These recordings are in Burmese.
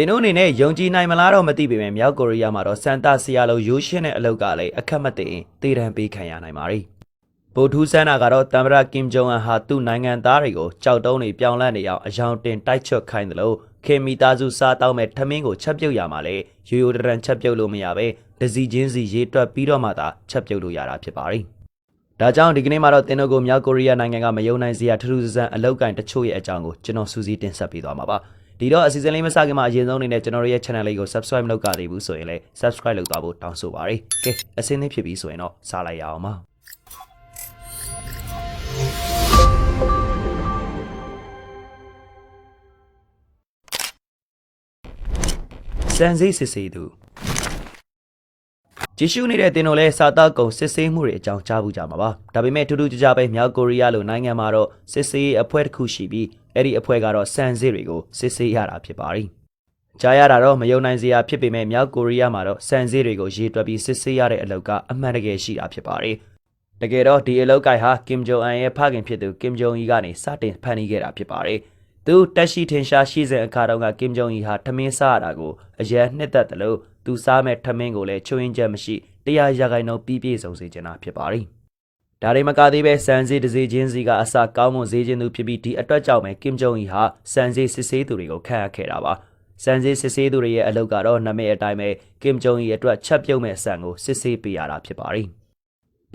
တင်တို့အနေနဲ့ယုံကြည်နိုင်မလားတော့မသိပေမဲ့မြောက်ကိုရီးယားမှာတော့စန်တာဆီယာလိုရိုးရှင်းတဲ့အလုပ်ကလည်းအခက်မသိရင်တည်တံပေးခံရနိုင်ပါ ರಿ ဗိုလ်ထူးဆန်းနာကတော့တမ်မရကင်ဂျုံအန်ဟာသူ့နိုင်ငံသားတွေကိုကြောက်တုံးတွေပြောင်းလဲနေအောင်အယောင်တင်တိုက်ချွတ်ခိုင်းတယ်လို့ခေမီသားစုစားတောင်းမဲ့ထမင်းကိုချက်ပြုတ်ရမှာလေရိုးရိုးတရန်ချက်ပြုတ်လို့မရပဲဒစီချင်းစီရေးတွက်ပြီးတော့မှသာချက်ပြုတ်လို့ရတာဖြစ်ပါ ರಿ ဒါကြောင့်ဒီကနေ့မှာတော့တင်တို့ကိုမြောက်ကိုရီးယားနိုင်ငံကမယုံနိုင်စရာထူးထူးဆန်းဆန်းအလောက်ကန်တချို့ရဲ့အကြောင်းကိုကျွန်တော်စူးစီးတင်ဆက်ပေးသွားမှာပါ ဒီတော့အစီအစဉ်လေးမစခင်မှာအရင်ဆုံးအနေနဲ့ကျွန်တော်တို့ရဲ့ channel လေးကို subscribe မလုပ်ကြသေးဘူးဆိုရင်လည်း subscribe လုပ်သွားဖို့တောင်းဆိုပါရစေကဲအစင်းသေးဖြစ်ပြီဆိုရင်တော့စားလိုက်ရအောင်ပါစံစည်းစစ်ဆေးသူ ကြည့်ရှုနေတဲ့တင်တို့လဲစာသားကုံစစ်ဆေးမှုတွေအကြောင်းကြားဘူးကြမှာပါဒါပေမဲ့ထူးထူးခြားခြားပဲမြောက်ကိုရီးယားလိုနိုင်ငံမှာတော့စစ်ဆေးရေးအဖွဲ့တစ်ခုရှိပြီးအဲ့ဒီအဖွဲ့ကတော့စံစည်းတွေကိုစစ်ဆေးရတာဖြစ်ပါ ರಿ ကြားရတာတော့မယုံနိုင်စရာဖြစ်ပေမဲ့မြောက်ကိုရီးယားမှာတော့စံစည်းတွေကိုရေးတွက်ပြီးစစ်ဆေးရတဲ့အလုပ်ကအမှန်တကယ်ရှိတာဖြစ်ပါ ರಿ တကယ်တော့ဒီအလုပ်ကိုင်ဟာကင်ဂျုံအန်ရဲ့ဖခင်ဖြစ်သူကင်ဂျုံအီကနေစတင်ဖန်တီးခဲ့တာဖြစ်ပါ रे ။သူတက်ရှိထင်ရှားရှိစဉ်အခါတုန်းကကင်ဂျုံအီဟာထမင်းစားရတာကိုအရန်နှစ်သက်တယ်လို့ သူစားမဲ့ထမင်းကိုလည်းချွင်းချက်မရှိတရားရဂိုင်တော့ပြီးပြည့်စုံစေချင်တာဖြစ်ပါ रे ။ဒါတွေမကသေးပဲစံစည်းတစ်စီချင်းစီကအစကောင်းမွန်စေခြင်းသူဖြစ်ပြီးဒီအတွက်ကြောင့်ပဲကင်ဂျုံအီဟာစံစည်းစစ်ဆေးသူတွေကိုခန့်အပ်ခဲ့တာပါ။စံစည်းစစ်ဆေးသူတွေရဲ့အလုပ်ကတော့နာမည်အတိုင်းပဲကင်ဂျုံအီအတွက်ချက်ပြုတ်မဲ့စံကိုစစ်ဆေးပေးရတာဖြစ်ပါ रे ။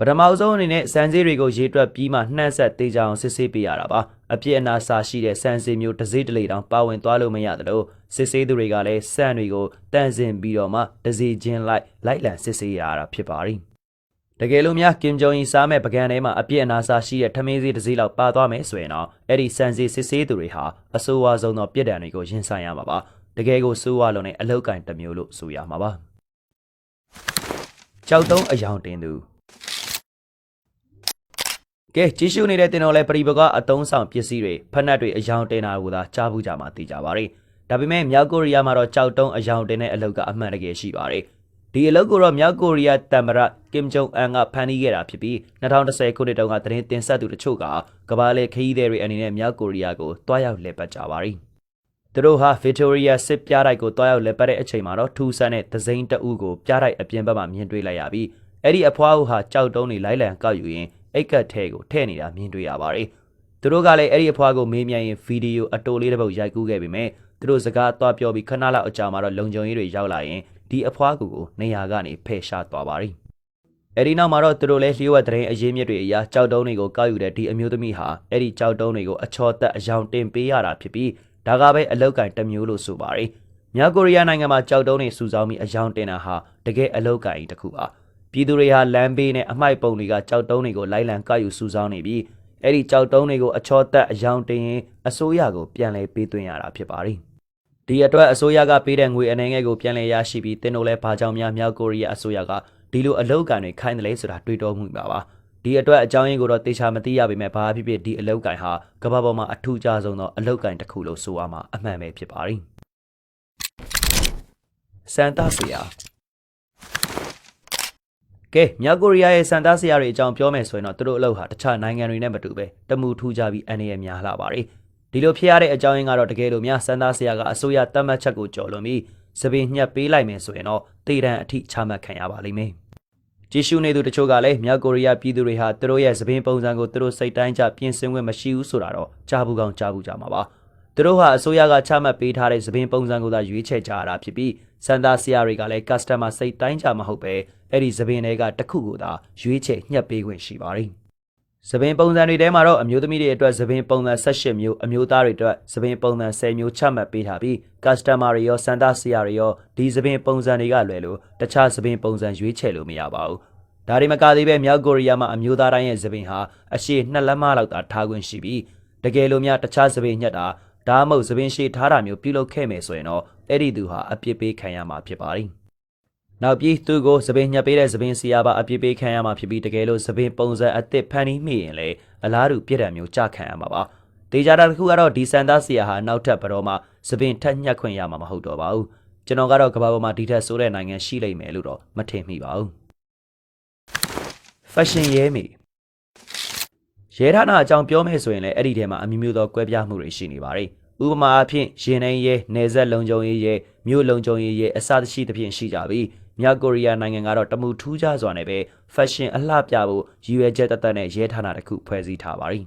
ပထမအဆုံးအနေနဲ့စံစည်းတွေကိုရေးတွက်ပြီးမှနှံ့ဆက်သေးကြအောင်စစ်ဆေးပေးရတာပါအပြစ်အနာစာရှိတဲ့စံစည်းမျိုးတစ်စိတ်တစ်လေတောင်ပါဝင်သွားလို့မရတယ်လို့စစ်ဆေးသူတွေကလည်းစံတွေကိုတန့်စင်ပြီးတော့မှတစ်စီချင်းလိုက်လိုက်လံစစ်ဆေးရတာဖြစ်ပါ ರಿ တကယ်လို့များကင်ဂျုံအီစားမဲ့ပကံထဲမှာအပြစ်အနာစာရှိတဲ့ထမင်းစည်းတစ်စီးလောက်ပါသွားမယ်ဆိုရင်တော့အဲ့ဒီစံစည်းစစ်ဆေးသူတွေဟာအဆိုးဝါးဆုံးသောပြစ်ဒဏ်တွေကိုရင်ဆိုင်ရမှာပါတကယ်ကိုဆိုးဝါးလုံးနဲ့အလောက်ကင်တစ်မျိုးလို့ဆိုရမှာပါကြောက်တုံးအယောင်တင်သူ ကဲကြည့်ရှုနေတဲ့တင်တော်လဲပရိပကအတုံးဆောင်ပစ္စည်းတွေဖက်နက်တွေအယောင်တင်တာကိုသာကြားဘူးကြမှာသိကြပါရယ်ဒါပေမဲ့မြောက်ကိုရီးယားမှာတော့ကြောက်တုံးအယောင်တင်တဲ့အလုပ်ကအမှန်တကယ်ရှိပါရယ်ဒီအလုပ်ကိုတော့မြောက်ကိုရီးယားတမ်မရကင်ဂျုံအန်ကဖန်တီးခဲ့တာဖြစ်ပြီး2010ခုနှစ်တုန်းကသတင်းတင်ဆက်သူတချို့ကကမ္ဘာလေခရီးသည်တွေအနေနဲ့မြောက်ကိုရီးယားကိုတွားရောက်လည်ပတ်ကြပါရယ်သူတို့ဟာဗစ်တိုးရီးယားစစ်ပြတိုက်ကိုတွားရောက်လည်ပတ်တဲ့အချိန်မှာတော့ထူဆန်းတဲ့ဒဇိန်တအူးကိုပြတိုက်အပြင်ဘက်မှာမြင်တွေ့လိုက်ရပြီးအဲ့ဒီအဖွားဦးဟာကြောက်တုံးတွေလိုက်လံကောက်ယူရင် အိတ်ကတ်ထဲကိုထည့်နေတာမြင်တွေ့ရပါတယ်။သူတို့ကလည်းအဲ့ဒီအဖွားကိုမေးမြန်းရင်ဗီဒီယိုအတိုလေးတစ်ပုတ်ရိုက်ကူးခဲ့ပေမဲ့သူတို့စကားသွားပြောပြီးခဏလောက်အကြာမှာတော့လုံခြုံရေးတွေရောက်လာရင်ဒီအဖွားကူကိုနေရာကနေဖယ်ရှားသွားပါရီ။အဲ့ဒီနောက်မှာတော့သူတို့လည်းလျှို့ဝှက်သတင်းအရေးမြစ်တွေအရာကြောက်တုံးတွေကိုကောက်ယူတဲ့ဒီအမျိုးသမီးဟာအဲ့ဒီကြောက်တုံးတွေကိုအချော်တက်အယောင်တင်ပေးရတာဖြစ်ပြီးဒါကပဲအလောက်ကင်တစ်မျိုးလို့ဆိုပါရီ။မြောက်ကိုရီးယားနိုင်ငံမှာကြောက်တုံးတွေစုဆောင်းပြီးအယောင်တင်တာဟာတကယ်အလောက်ကင်တစ်ခုပါ။ ပြည်သူတွေဟာလမ်းဘေးနဲ့အမိုက်ပုံတွေကကြောက်တုံးတွေကိုလိုက်လံကောက်ယူစုဆောင်းနေပြီးအဲ့ဒီကြောက်တုံးတွေကိုအချောတက်အယောင်တင်ရင်အစိုးရကိုပြန်လည်ပေးသွင်းရတာဖြစ်ပါရီဒီအတွက်အစိုးရကပေးတဲ့ငွေအနေငယ်ကိုပြန်လည်ရရှိပြီးတင်းတို့လည်းဘာကြောင့်များမြောက်ကိုရီးယားအစိုးရကဒီလိုအလောက်ကန်တွေခိုင်းတယ်လဲဆိုတာတွေးတောမှုပါပါဒီအတွက်အကြောင်းရင်းကိုတော့တေချာမသိရပေမဲ့ဘာဖြစ်ဖြစ်ဒီအလောက်ကန်ဟာကမ္ဘာပေါ်မှာအထူးခြားဆုံးသောအလောက်ကန်တစ်ခုလို့ဆိုရမှာအမှန်ပဲဖြစ်ပါရီစန်တာဆီယာ ကဲမြောက်ကိုရီးယားရဲ့စံသားဆရာတွေအကြောင်းပြောမယ်ဆိုရင်တော့သူတို့အလုပ်ဟာတခြားနိုင်ငံတွေနဲ့မတူပဲတမူထူးကြပြီးအန္တရာယ်များလာပါတယ်ဒီလိုဖြစ်ရတဲ့အကြောင်းရင်းကတော့တကယ်လို့များစံသားဆရာကအစိုးရတတ်မှတ်ချက်ကိုကျော်လွန်ပြီးစပင်ညှက်ပေးလိုက်မယ်ဆိုရင်တော့တေတံအထိချမှတ်ခံရပါလိမ့်မယ်ကြည့်ရှုနေသူတချို့ကလည်းမြောက်ကိုရီးယားပြည်သူတွေဟာသူတို့ရဲ့စပင်ပုံစံကိုသူတို့စိတ်တိုင်းကျပြင်ဆင်ခွင့်မရှိဘူးဆိုတာတော့ကြားဘူးကောင်းကြားဘူးကြမှာပါသူတို့ဟာအစိုးရကချမှတ်ပေးထားတဲ့စပင်ပုံစံကိုသာရွေးချယ်ကြရတာဖြစ်ပြီး စံသားဆရာတွေကလည်း customer စိတ်တိုင်းကြမဟုတ်ပဲအဲ့ဒီသပင်တွေကတစ်ခုကိုသာရွေးချယ်ညှက်ပေးခွင့်ရှိပါတယ်။သပင်ပုံစံတွေထဲမှာတော့အမျိုးသမီးတွေအတွက်သပင်ပုံစံ18မျိုးအမျိုးသားတွေအတွက်သပင်ပုံစံ10မျိုးချမှတ်ပေးထားပြီး customer တွေရောစံသားဆရာတွေရောဒီသပင်ပုံစံတွေကလွယ်လို့တခြားသပင်ပုံစံရွေးချယ်လို့မရပါဘူး။ဒါတွေမကသေးပဲမြောက်ကိုရီးယားမှာအမျိုးသားတိုင်းရဲ့သပင်ဟာအရှိနှစ်လက်မလောက်သာထားခွင့်ရှိပြီးတကယ်လို့များတခြားသပင်ညက်တာ ဒါမှမဟုတ်သပင်ရှိထားတာမျိုးပြုလုပ်ခဲ့မယ်ဆိုရင်တော့အဲ့ဒီသူဟာအပြစ်ပေးခံရမှာဖြစ်ပါတယ်။နောက်ပြီးသူကိုသပင်ညက်ပေးတဲ့သပင်စီယာပါအပြစ်ပေးခံရမှာဖြစ်ပြီးတကယ်လို့သပင်ပုံစံအသစ်ဖန်တီးမိရင်လေအလားတူပြစ်ဒဏ်မျိုးကြခံရမှာပါ။ဒေဂျာတာတစ်ခုကတော့ဒီစန်သားစီယာဟာနောက်ထပ်ဘတော်မှာသပင်ထက်ညက်ခွင့်ရမှာမဟုတ်တော့ပါဘူး။ကျွန်တော်ကတော့ကမ္ဘာပေါ်မှာဒီထက်ဆိုးတဲ့နိုင်ငံရှိလိမ့်မယ်လို့တော့မထင်မိပါဘူး။ fashion ရဲမီ ရဲဌာနအကြောင်းပြောမယ်ဆိုရင်လည်းအဲ့ဒီထဲမှာအမျိုးမျိုးသောကွဲပြားမှုတွေရှိနေပါတယ်။ဥဥပမာအားဖြင့်ရင်နှင်းရဲနယ်စပ်လုံခြုံရေးရဲမြို့လုံခြုံရေးရဲအစသရှိသဖြင့်ရှိကြပြီးမြောက်ကိုရီးယားနိုင်ငံကတော့တမူထူးခြားစွာနဲ့ပဲ fashion အလှပြဖို့ရည်ရွယ်ချက်တသက်နဲ့ရဲဌာနတစ်ခုဖွဲ့စည်းထားပါတယ်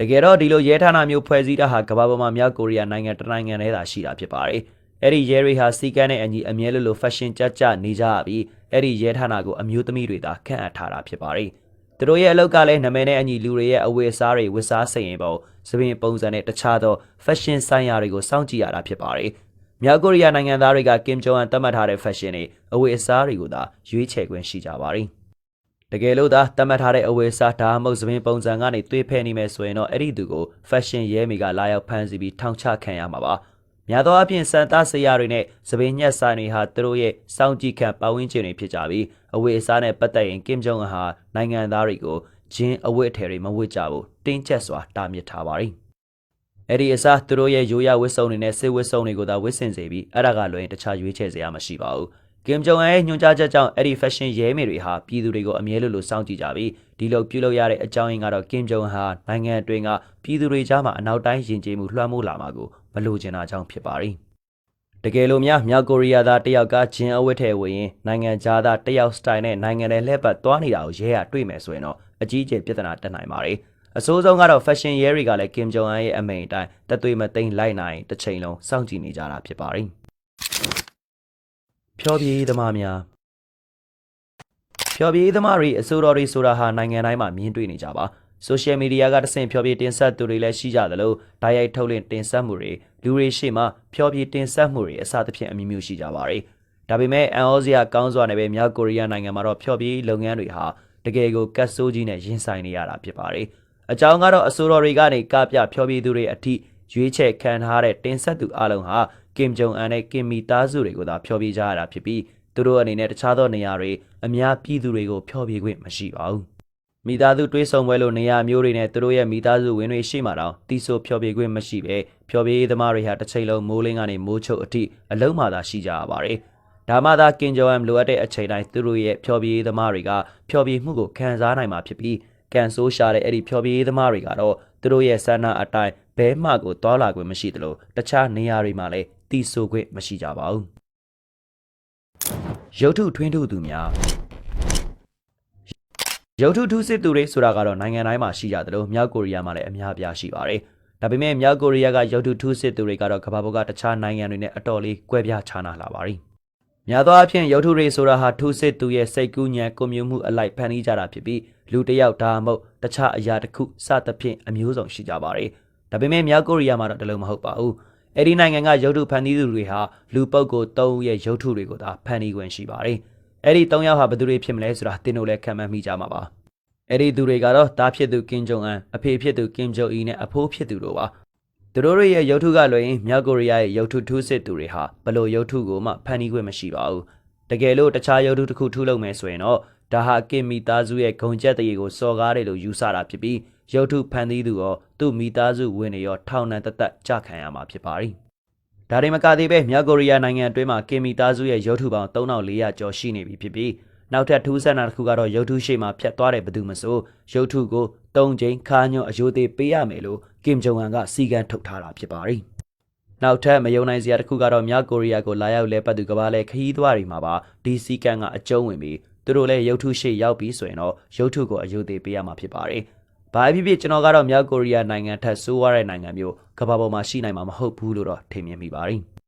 တကယ်တော့ဒီလိုရဲဌာနမျိုးဖွဲ့စည်းတာဟာကမ္ဘာပေါ်မှာမြောက်ကိုရီးယားနိုင်ငံတစ်နိုင်ငံထဲသာရှိတာဖြစ်ပါတယ်အဲ့ဒီရဲတွေဟာစီကန်းနဲ့အညီအမြဲလိုလို fashion ကြကြနေကြရပြီးအဲ့ဒီရဲဌာနကိုအမျိုးသမီးတွေသာခန့်အပ်ထားတာဖြစ်ပါတယ် သူတို့ရဲ့အလုပ်ကလည်းနာမည်နဲ့အညီလူတွေရဲ့အဝတ်အစားတွေဝတ်စားစိတ်ရင်ပုံသပင်ပုံစံနဲ့တခြားသော fashion ဆိုင်ရာတွေကိုစောင့်ကြည့်ရတာဖြစ်ပါတယ်။မြောက်ကိုရီးယားနိုင်ငံသားတွေကကင်ဂျုံအန်သတ်မှတ်ထားတဲ့ fashion တွေအဝတ်အစားတွေကိုသာရွေးချယ်ခွင့်ရှိကြပါတယ်။တကယ်လို့သာသတ်မှတ်ထားတဲ့အဝတ်အစားဒါမှမဟုတ်သပင်ပုံစံကနေသွေးဖဲနေမယ်ဆိုရင်တော့အဲ့ဒီသူကို fashion ရဲမိကလာရောက်ဖမ်းဆီးပြီးထောင်ချခံရမှာပါ။ များသောအားဖြင့်စံသားစရာတွေနဲ့သပင်ညက်ဆိုင်တွေဟာသူတို့ရဲ့စောင့်ကြည့်ခံပတ်ဝန်းကျင်တွေဖြစ်ကြပြီးအဝတ်အစားနဲ့ပတ်သက်ရင်ကင်ဂျုံအန်ဟာနိုင်ငံသားတွေကိုဂျင်းအဝတ်အထည်တွေမဝတ်ကြဘူးတင်းကျပ်စွာတားမြစ်ထားပါတယ်။အဲ့ဒီအစားသူတို့ရဲ့ရိုးရဝတ်စုံတွေနဲ့စစ်ဝတ်စုံတွေကိုသာဝတ်ဆင်စေပြီးအဲ့ဒါကလွယ်ရင်တခြားရွေးချယ်စရာမရှိပါဘူး။ ကင်ဂျုံအန်ရဲ့ညွှန်ကြားချက်ကြောင့်အဲ့ဒီ fashion ရဲမေတွေဟာပြည်သူတွေကိုအမြဲလိုလိုစောင့်ကြည့်ကြပြီးဒီလိုပြုလုပ်ရတဲ့အကြောင်းရင်းကတော့ကင်ဂျုံဟာနိုင်ငံအတွင်းကပြည်သူတွေကြားမှာအနောက်တိုင်းယဉ်ကျေးမှုလွှမ်းမိုးလာမှာကိုမလိုချင်တာကြောင့်ဖြစ်ပါတယ်။တကယ်လို့များမြောက်ကိုရီးယားသားတယောက်ကဂျင်းအဝတ်ထဲဝင်ရင်နိုင်ငံခြားသားတယောက်စတိုင်နဲ့နိုင်ငံထဲလှည့်ပတ်သွားနေတာကိုရဲရတွေ့မယ်ဆိုရင်တော့အကြီးအကျယ်ပြဿနာတက်နိုင်ပါတယ်။အဆိုးဆုံးကတော့ fashion ရဲတွေကလည်းကင်ဂျုံအန်ရဲ့အမိန်အတိုင်းတသွေးမသိမ့်လိုက်နိုင်တစ်ချိန်လုံးစောင့်ကြည့်နေကြတာဖြစ်ပါတယ်။ ဖြောပြေးသမားများဖြောပြေးသမားတွေအဆိုတော်တွေဆိုတာဟာနိုင်ငံတိုင်းမှာမြင်တွေ့နေကြပါ။ social media ကတဆင့်ဖြောပြေးတင်ဆက်သူတွေလည်းရှိကြသလိုဓာတ်ရိုက်ထုတ်လင့်တင်ဆက်မှုတွေလူတွေရှေ့မှာဖြောပြေးတင်ဆက်မှုတွေအစသဖြင့်အမျိုးမျိုးရှိကြပါတယ်။ဒါပေမဲ့အန်အောစရာကောင်းစွာနဲ့ပဲမြောက်ကိုရီးယားနိုင်ငံမှာတော့ဖြောပြေးလုပ်ငန်းတွေဟာတကယ်ကိုကတ်ဆိုးကြီးနဲ့ရင်ဆိုင်နေရတာဖြစ်ပါတယ်။အကြောင်းကတော့အဆိုတော်တွေကနေကပြဖြောပြေးသူတွေအထိရွေးချယ်ခံထားတဲ့တင်ဆက်သူအလုံးဟာ ကင်ဂျုံအန်နဲ့ကင်မီသားစုတွေကိုသာဖြောပြေးကြရတာဖြစ်ပြီးသူတို့အနေနဲ့တခြားသောနေရာတွေအများပြည်သူတွေကိုဖြောပြေးခွင့်မရှိပါဘူး။မိသားစုတွေးဆုံပွဲလိုနေရာမျိုးတွေနဲ့သူတို့ရဲ့မိသားစုဝင်တွေရှိမှတော့တီဆိုဖြောပြေးခွင့်မရှိပဲဖြောပြေးသမားတွေဟာတစ်ချိန်လုံးမိုးလင်းကနေမိုးချုပ်အထိအလုံးမှသာရှိကြရပါတယ်။ဒါမှသာကင်ဂျိုအမ်လိုအပ်တဲ့အချိန်တိုင်းသူတို့ရဲ့ဖြောပြေးသမားတွေကဖြောပြေးမှုကိုခံစားနိုင်မှာဖြစ်ပြီး ကန်ဆိုးရှာတဲ့အဲ့ဒီဖြောပြေးသမားတွေကတော့သူတို့ရဲ့ဆန္ဒအတိုင်းဘဲမှကိုတွာလာခွင့်မရှိသလိုတခြားနေရာတွေမှာလည်းတီဆိုခွင့်မရှိကြပါဘူး။ရုပ်ထုထွင်းထုသူများရုပ်ထုထုစစ်သူတွေဆိုတာကတော့နိုင်ငံတိုင်းမှာရှိကြတယ်လို့မြောက်ကိုရီးယားမှာလည်းအများအပြားရှိပါတယ်။ဒါပေမဲ့မြောက်ကိုရီးယားကရုပ်ထုထုစစ်သူတွေကတော့ကမ္ဘာပေါ်ကတခြားနိုင်ငံတွေနဲ့အတော်လေးကွဲပြားခြားနားလာပါတယ်။များသောအားဖြင့်ရုပ်ထုတွေဆိုတာဟာထုစစ်သူရဲ့စိတ်ကူးညံကွန်မြူမှုအလိုက်ဖန်တီးကြတာဖြစ်ပြီး လူတစ်ယောက်ဒါမှမဟုတ်တခြားအရာတစ်ခုစသဖြင့်အမျိုးစုံရှိကြပါတယ်။ဒါပေမဲ့မြောက်ကိုရီးယားမှာတော့ဒီလိုမဟုတ်ပါဘူး။အဲ့ဒီနိုင်ငံကရုပ်ထုဖန်တီးသူတွေဟာလူပုဂ္ဂိုလ်၃ဦးရဲ့ရုပ်ထုတွေကိုသာဖန်တီးခွင့်ရှိပါတယ်။အဲ့ဒီ၃ယောက်ဟာဘယ်သူတွေဖြစ်မလဲဆိုတာသင်တို့လည်းခံမှန်းမိကြမှာပါ။အဲ့ဒီသူတွေကတော့တားဖြစ်သူကင်ဂျုံအန်အဖေဖြစ်သူကင်ဂျုံအီနဲ့အဖိုးဖြစ်သူတို့ပါ။သူတို့တွေရဲ့ရုပ်ထုကလွယ်ရင်မြောက်ကိုရီးယားရဲ့ရုပ်ထုထူးစစ်သူတွေဟာဘလို့ရုပ်ထုကိုမှဖန်တီးခွင့်မရှိပါဘူး။တကယ်လို့တခြားရုပ်ထုတစ်ခုထူးလုပ်မယ်ဆိုရင်တော့ ဒါဟာကင်မီသားစုရဲ့ဂုံကျက်တရေကိုစော်ကားတယ်လို့ယူဆတာဖြစ်ပြီးရုပ်ထုဖန်တီးသူရောသူ့မိသားစုဝင်တွေရောထောင်နှံတသက်ကြခံရမှာဖြစ်ပါရီ။ဒါတွေမကသေးပဲမြောက်ကိုရီးယားနိုင်ငံအတွင်းမှာကင်မီသားစုရဲ့ရုပ်ထုပေါင်း3400ကျော်ရှိနေပြီဖြစ်ပြီးနောက်ထပ်ထူးဆန်းတာတစ်ခုကတော့ရုပ်ထုရှိမှဖြတ်သွားတယ်ဘယ်သူမဆိုရုပ်ထုကို၃ချိန်ခါညွန့်အယိုသေးပေးရမယ်လို့ကင်ဂျုံအန်ကစီကံထုတ်ထားတာဖြစ်ပါတယ်။နောက်ထပ်မယုံနိုင်စရာတစ်ခုကတော့မြောက်ကိုရီးယားကိုလာရောက်လဲပတ်သူကဘာလဲခရီးသွားတွေမှာပါဒီစီကံကအကျုံးဝင်ပြီး သူတို့လည်းရုပ်ထုရှိရောက်ပြီးဆိုရင်တော့ရုပ်ထုကိုအယိုသေးပေးရမှာဖြစ်ပါတယ်။ဘာဖြစ်ဖြစ်ကျွန်တော်ကတော့မြောက်ကိုရီးယားနိုင်ငံထက်ဆိုးရတဲ့နိုင်ငံမျိုးကမ္ဘာပေါ်မှာရှိနိုင်မှာမဟုတ်ဘူးလို့တော့ထင်မြင်မိပါတယ်။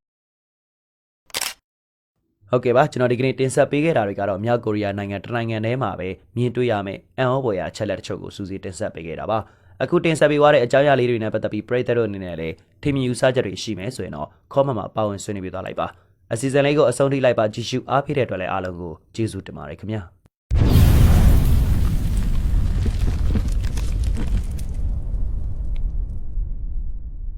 ဟုတ်ကဲ့ပါကျွန်တော်ဒီကနေ့တင်ဆက်ပေးခဲ့တာတွေကတော့မြောက်ကိုရီးယားနိုင်ငံတနိုင်ငံထဲမှာပဲမြင်တွေ့ရမယ့်အံ့ဩဖွယ်ရာအချက်လက်တချို့ကိုစူးစီးတင်ဆက်ပေးခဲ့တာပါအခုတင်ဆက်ပေးသွားတဲ့အကြောင်းအရာလေးတွေနဲ့ပတ်သက်ပြီးပရိသတ်တို့အနေနဲ့လည်းထင်မြင်ယူဆချက်တွေရှိမယ်ဆိုရင်တော့ comment မှာပါဝင်ဆွေးနွေးပေးသွားလိုက်ပါ အစီအစဉ်လေးကိုအဆုံးထိလိုက်ပါကြည့်ရှုအားပေးတဲ့အတွက်လည်းအားလုံးကိုကျေးဇူးတင်ပါတယ်ခင်ဗျာ